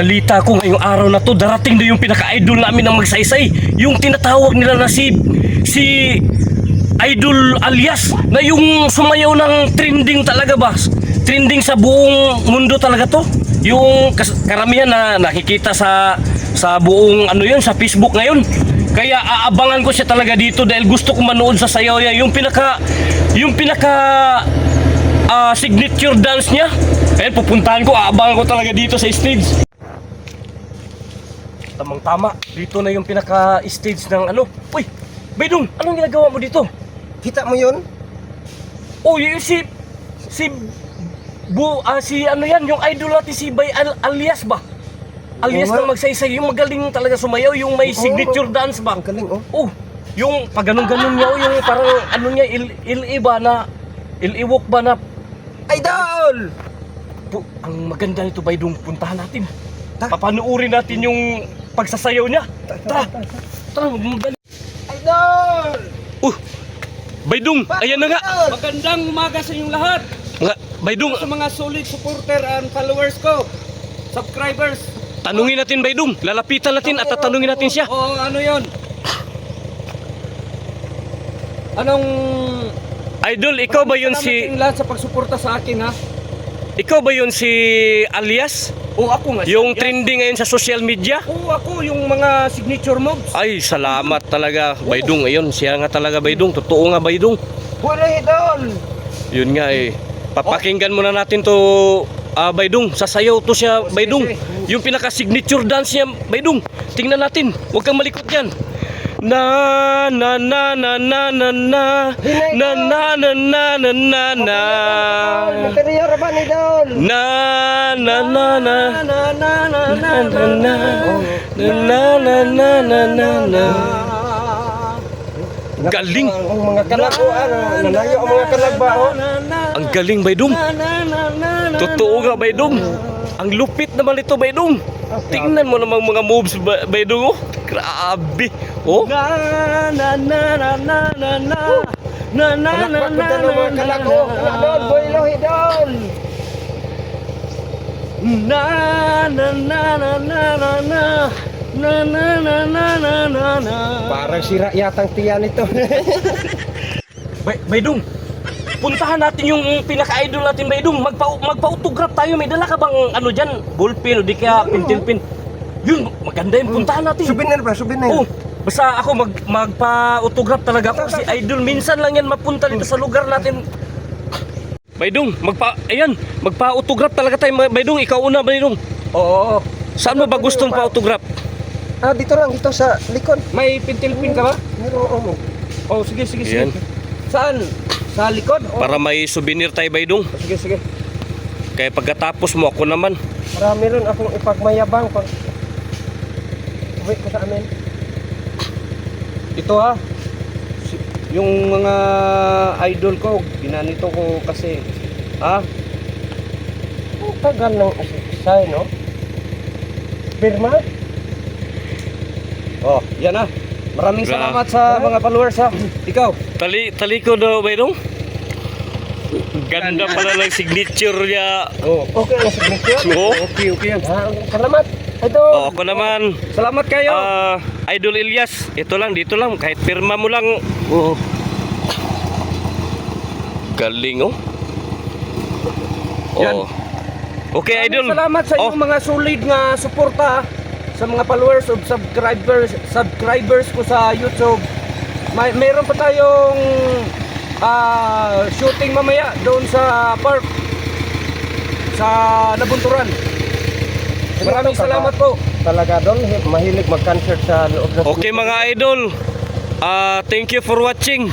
balita ko ngayong araw na to, darating na yung pinaka-idol namin ng magsaysay. Yung tinatawag nila na si, si Idol alias na yung sumayaw ng trending talaga ba? Trending sa buong mundo talaga to. Yung karamihan na nakikita sa sa buong ano yun, sa Facebook ngayon. Kaya aabangan ko siya talaga dito dahil gusto ko manood sa sayaw niya. Yung pinaka yung pinaka ah, signature dance niya. Ayan, pupuntahan ko, aabangan ko talaga dito sa stage. Tamang tama, dito na yung pinaka-stage ng ano. Uy, Baydong, anong ginagawa mo dito? Kita mo yun? Oh, yung si si Bu, ah, si ano yan, yung idol natin si Bay Al- alias ba? Alias Oo nga. ng magsaysay, yung magaling talaga sumayaw, yung may Oo. signature dance ba? Ang galing oh. Oh, yung pag ganun-ganun niya, oh, yung parang ano niya, il, il-iba na, il-iwok ba na, Idol! pu, ang maganda nito Baydong, puntahan natin. Ta- natin yung pagsasayaw niya. Tara, tara, magaling. Idol! Uh, Baydong, ayan na nga. Magandang umaga sa inyong lahat. Nga, Baydong, Sa mga solid supporter and followers ko. Subscribers. tanungin natin Baydong. Lalapitan natin at tatanungin natin siya. O ano yon? Anong Idol, ikaw ba yun si Salamat sa lahat sa pagsuporta sa akin ha? Ikaw ba yun si alias? O ako nga. Yung siya. trending ngayon sa social media? O ako yung mga signature moves. Ay, salamat talaga Baydong. Ayun, siya nga talaga Baydong. Totoo nga Baydong. Wala idol! Yun nga eh. Papakinggan muna natin to ah, Baydong. Sasayaw to siya sige, Baydong. Yung pinaka signature dance niya Baydong. Tingnan natin. Huwag kang malikot yan. Na na na na na na na na na na na na na na Nagkariya raman idol! na na na na Na na na na na na na na na na na na na Galing. Ang mga kalag oh, ano, nanayo ang mga kalag ba oh? Ang galing Baydong. Totoo nga Baydong. Ang lupit naman ito Baydong. Tingnan mo namang mga moves Ba- Baydong oh. Grabe. Oh. Na na na na na na na. Na na na na na na na. Idol, boylo idol. Na na na na na na na. Na na na na na na na. Parang sira yatang tiyan ito. Bay, Baydung, puntahan natin yung pinaka-idol natin, Baydung. Magpa magpa-autograph tayo. May dala ka bang ano diyan? Ballpen o di kaya pintilpin? Yun, maganda yung puntahan natin. Souvenir ba? Souvenir? Oh, basta ako mag magpa-autograph talaga ako kasi idol minsan lang yan mapunta dito sa lugar natin. Baydong, magpa ayan, magpa-autograph talaga tayo Baydong, ikaw una Baydong. Oo. Saan mo ba gustong pa-autograph? Ah, dito lang, dito sa likod. may pintil pin ka ba Meron oh. oh sige sige Ayan. sige saan sa likod oh. Para may souvenir tayo Baydong. sige sige Kaya pagkatapos mo ako naman. Marami rin akong ipagmayabang pag uwi ko sa amin. ito ha yung mga idol ko ginanito ko kasi ha Ang tagal ng asay, no? Birma? oh yan ha maraming Gra- salamat sa mga followers ha ikaw Tali taliko daw Baydong. Ganda pala ng signature niya. oh Okay ang signature? Oo. okay okay Ah, salamat. Ito. Oh, ako naman. salamat kayo Ah, Idol Elias, ito lang, dito lang, kahit pirma mo lang. Oo. Galing oh. Yan. Oh. Okay, Maraming Idol. Salamat sa Oh, inyong mga solid nga suporta sa mga followers of subscribers subscribers ko sa YouTube. May mayroon pa tayong ah, shooting mamaya doon sa park sa Nabunturan. Maraming salamat po. Talaga doon, mahilig mag-concert sa loob ng Okay mga idol. Ah, thank you for watching.